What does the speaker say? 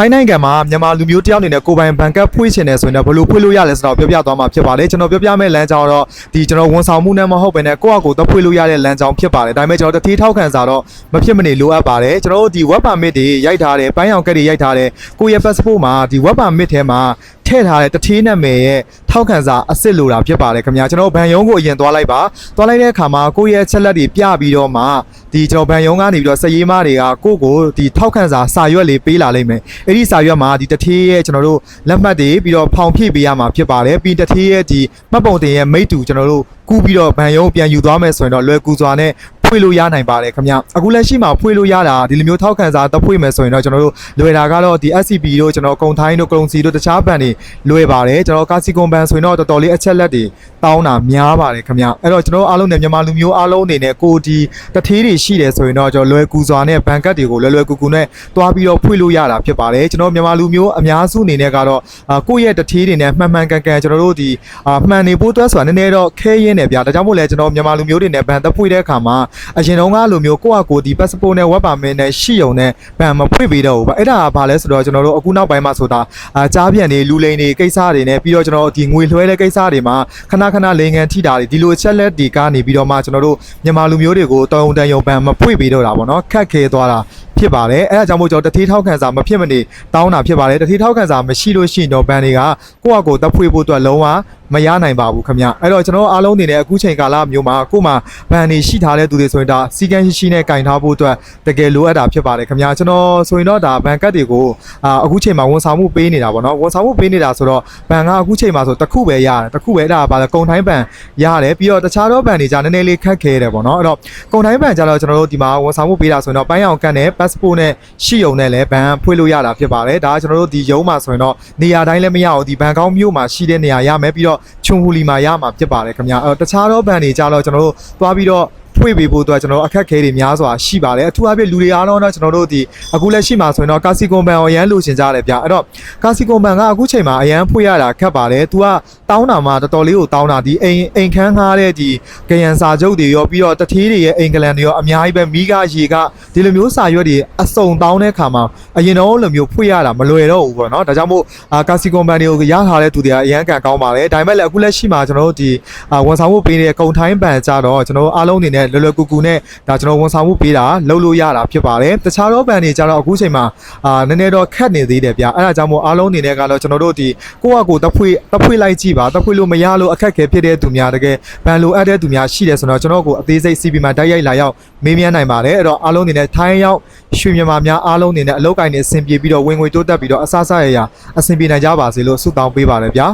ထိုင်းနိုင်ငံမှာမြန်မာလူမျိုးတယောက်အနေနဲ့ကိုယ်ပိုင်ဘန်ကတ်ဖွင့်ချင်တယ်ဆိုရင်တော့ဘယ်လိုဖွင့်လို့ရလဲဆိုတော့ပြောပြသွားမှာဖြစ်ပါတယ်ကျွန်တော်ပြောပြမယ့်လမ်းကြောင်းတော့ဒီကျွန်တော်ဝန်ဆောင်မှုနဲ့မဟုတ်ဘဲနဲ့ကိုယ့်အကိုယ်တော့ဖွင့်လို့ရတဲ့လမ်းကြောင်းဖြစ်ပါတယ်ဒါပေမဲ့ကျွန်တော်တတိထောက်ခံစာတော့မဖြစ်မနေလိုအပ်ပါတယ်ကျွန်တော်တို့ဒီ web permit တွေရိုက်ထားတယ်ပန်းရောင်ကတ်တွေရိုက်ထားတယ်ကိုယ့်ရဲ့ passport မှာဒီ web permit ထဲမှာ ထည့်ထားတဲ့တတိနာမည်ရဲ့ထောက်ခံစာအစ်စ်လိုတာဖြစ်ပါတယ်ခင်ဗျာကျွန်တော်ဗန်ယုံကိုအရင်သွားလိုက်ပါသွားလိုက်တဲ့အခါမှာကိုယ့်ရဲ့ချက်လက်တွေပြပြီးတော့မှဒီကျွန်တော်ဗန်ယုံကနေပြီးတော့စည်ရေးမတွေကကိုယ့်ကိုဒီထောက်ခံစာစာရွက်လေးပေးလာလိမ့်မယ်အဲ့ဒီစာရွက်မှာဒီတတိရဲ့ကျွန်တော်တို့လက်မှတ်တွေပြီးတော့ဖောင်ဖြည့်ပေးရမှာဖြစ်ပါတယ်ပြီးတတိရဲ့ဒီမှတ်ပုံတင်ရဲ့မိတ္တူကျွန်တော်တို့ကူးပြီးတော့ဗန်ယုံပြန်ယူသွားမယ်ဆိုရင်တော့လွယ်ကူစွာနဲ့ ဖွေလို့ရနိုင်ပါတယ်ခင်ဗျအခုလက်ရှိမှာဖွေလို့ရတာဒီလိုမျိုးထောက်ခံစာတဖွေမယ်ဆိုရင်တော့ကျွန်တော်တို့လွယ်တာကတော့ဒီ SCB တို့ကျွန်တော်ကုံထိုင်းတို့ကုံစီတို့တခြားဘဏ်တွေလွယ်ပါတယ်ကျွန်တော်ကာစီကွန်ဘဏ်ဆိုရင်တော့တော်တော်လေးအချက်လက်တွေတောင်းတာများပါတယ်ခင်ဗျအဲ့တော့ကျွန်တော်အားလုံးနဲ့မြန်မာလူမျိုးအားလုံးအနေနဲ့ကိုဒီတထေးတွေရှိတယ်ဆိုရင်တော့ကျွန်တော်လွယ်ကူစွာနဲ့ဘဏ်ကတ်တွေကိုလွယ်လွယ်ကူကူနဲ့တွားပြီးတော့ဖွေလို့ရတာဖြစ်ပါတယ်ကျွန်တော်မြန်မာလူမျိုးအများစုအနေနဲ့ကတော့အာကိုယ့်ရဲ့တထေးတွေနဲ့မှန်မှန်ကန်ကန်ကျွန်တော်တို့ဒီအာမှန်နေဖို့အတွက်ဆိုတာနည်းနည်းတော့ခဲရင်းနေဗျာဒါကြောင့်မို့လဲကျွန်တော်မြန်မာလူမျိုးတွေနဲ့ဘဏ်သက်ဖွေတဲ့အခါမှာအရင်တုန်းကလိုမျိုးကိုယ့်အကိုဒီ passport နဲ့ web permit နဲ့ရှိုံနဲ့ဘဏ်မဖွင့်ပေးတော့ဘူးဗျအဲ့ဒါကဘာလဲဆိုတော့ကျွန်တော်တို့အခုနောက်ပိုင်းမှာဆိုတာအာကြားပြန်နေလူလိန်တွေကိစ္စတွေနဲ့ပြီးတော့ကျွန်တော်ဒီငွေလွှဲတဲ့ကိစ္စတွေမှာခဏခဏလိန်ငံထိတာတွေဒီလိုအချက်လက်တွေကနေပြီးတော့မှကျွန်တော်တို့မြန်မာလူမျိုးတွေကိုတောင်းတန်ယုံဘဏ်မဖွင့်ပေးတော့တာပေါ့နော်ခက်ခဲသွားတာဖြစ်ပါတယ်အဲဒါကြောင့်မို့ကျွန်တော်တတိထောက်ခံစာမဖြစ်မနေတောင်းတာဖြစ်ပါတယ်တတိထောက်ခံစာမရှိလို့ရှိရင်တော့ဘန်တွေကကိုယ့်အကိုတပ်ဖွေဖို့အတွက်လုံးဝ မရနိုင်ပါဘူးခင်ဗျအဲ့တော့ကျွန်တော်အားလုံးအနေနဲ့အခုချိန်ကာလမျိုးမှာကို့မှာဘန်တွေရှိထားတဲ့သူတွေဆိုရင်ဒါစီကန်းရှိရှိနဲ့ကင်ထားဖို့အတွက်တကယ်လိုအပ်တာဖြစ်ပါတယ်ခင်ဗျကျွန်တော်ဆိုရင်တော့ဒါဘန်ကတ်တွေကိုအာအခုချိန်မှာဝန်ဆောင်မှုပေးနေတာပေါ့နော်ဝန်ဆောင်မှုပေးနေတာဆိုတော့ဘန်ကအခုချိန်မှာဆိုတစ်ခုပဲရတယ်တစ်ခုပဲအဲ့ဒါကဘာလဲကုံတိုင်းဘန်ရတယ်ပြီးတော့တခြားသောဘန်တွေじゃနည်းနည်းလေးခက်ခဲတယ်ပေါ့နော်အဲ့တော့ကုံတိုင်းဘန်ကြတော့ကျွန်တော်တို့ဒီမှာဝန်ဆောင်မှုပေးတာဆိုရင်တော့ပန်းရောင်ကတ်နဲ့ passport နဲ့ရှိုံနဲ့လည်းဘန်ဖွင့်လို့ရတာဖြစ်ပါတယ်ဒါကကျွန်တော်တို့ဒီရုံးမှာဆိုရင်တော့နေရာတိုင်းလည်းမရအောင်ဒီဘန်ကောင်းမြို့မှာရှိတဲ့နေရာရမယ်ပြီးတော့ချုံဟူလီမှာရမှာဖြစ်ပါတယ်ခင်ဗျာအဲ့တော့တခြားသောဘန်တွေကြတော့ကျွန်တော်တို့သွားပြီးတော့ ဖွင့်ပေးဖို့အတွက်ကျွန်တော်တို့အခက်အခဲတွေများစွာရှိပါတယ်အထူးအဖြင့်လူတွေအားလုံးတော့ကျွန်တော်တို့ဒီအခုလက်ရှိမှာဆိုရင်တော့ကာစီကွန်ဘန်ကိုအရန်လိုချင်ကြတယ်ဗျအဲ့တော့ကာစီကွန်ဘန်ကအခုချိန်မှာအရန်ဖွင့်ရတာခက်ပါတယ်သူကတောင်းတာမှတော်တော်လေးကိုတောင်းတာဒီအိမ်အိမ်ခန်းငှားတဲ့ဒီကရန်စာချုပ်တွေရောပြီးတော့တထေးတွေရဲ့အိမ်ကလန်တွေရောအများကြီးပဲမိကရေကဒီလိုမျိုးစာရွက်တွေအစုံတောင်းတဲ့ခါမှာအရင်တော့လိုမျိုးဖွင့်ရတာမလွယ်တော့ဘူးပေါ့နော်ဒါကြောင့်မို့အာကာစီကွန်ဘန်တွေကိုရထားတဲ့သူတွေကအရန်ကန်ကောင်းပါတယ်ဒါပေမဲ့လည်းအခုလက်ရှိမှာကျွန်တော်တို့ဒီအာဝန်ဆောင်မှုပေးတဲ့ကုံထိုင်းဘန်ကြတော့ကျွန်တော်တို့အားလုံးအနေနဲ့လွယ်လွယ်ကူကူနဲ့ဒါကျွန်တော်ဝန်ဆောင်မှုပေးတာလုပ်လို့ရတာဖြစ်ပါတယ်တခြားသောဘန်တွေကြတော့အခုချိန်မှာအာနည်းနည်းတော့ခက်နေသေးတယ်ဗျအဲ့ဒါကြောင့်မို့အားလုံးအနေနဲ့ကတော့ကျွန်တော်တို့ဒီကိုယ့်အကိုတဖွေတဖွေလိုက်ကြည့်ပါတဖွေလို့မရလို့အခက်ခဲဖြစ်တဲ့သူများတကယ်ဘန်လိုအပ်တဲ့သူများရှိတယ်ဆိုတော့ကျွန်တော်ကိုအသေးစိတ် CP မှာတိုက်ရိုက်လာရောက်မေးမြန်းနိုင်ပါတယ်အဲ့တော့အားလုံးအနေနဲ့ထိုင်းရောက်ရွှေမြန်မာများအားလုံးအနေနဲ့အလောက်ကိုင်းနေအဆင်ပြေပြီးတော့ဝင်ငွေတိုးတက်ပြီးတော့အဆအဆရရအဆင်ပြေနိုင်ကြပါစေလို့ဆုတောင်းပေးပါတယ်ဗျာ